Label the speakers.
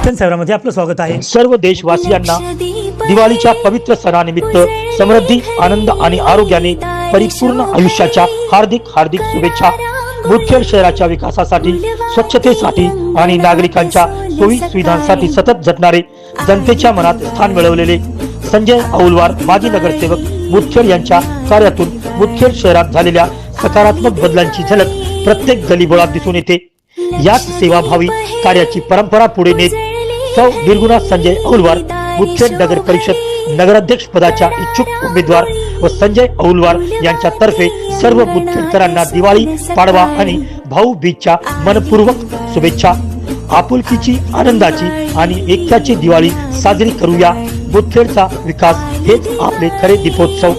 Speaker 1: दर्शन सेवरामध्ये आपलं स्वागत आहे.
Speaker 2: सर्व देशवासियांना दिवाळीच्या पवित्र सणानिमित्त समृद्धी आनंद आणि आरोग्याने परिपूर्ण आयुष्याच्या हार्दिक हार्दिक शुभेच्छा मुदखेड शहराच्या विकासासाठी स्वच्छतेसाठी आणि नागरिकांच्या सोयी सुविधांसाठी सतत झटणारे जनतेच्या मनात स्थान मिळवलेले संजय औलवार माजी नगरसेवक मुदखेड यांच्या कार्यातून मुदखेड शहरात झालेल्या सकारात्मक बदलांची झलक प्रत्येक गलीबोळात दिसून येते. याच सेवाभावी कार्याची परंपरा पुढे नेत सौ निर्गुणा संजय औलवार मुदखेड नगर परिषद नगराध्यक्ष पदाच्या इच्छुक उमेदवार व संजय औलवार यांच्यातर्फे सर्व मुदखेडकरांना दिवाळी पाडवा आणि भाऊ बीजच्या मनपूर्वक शुभेच्छा. आपुलकीची आनंदाची आणि ऐक्याची दिवाळी साजरी करूया. मुदखेडचा विकास हेच आपले खरे दीपोत्सव.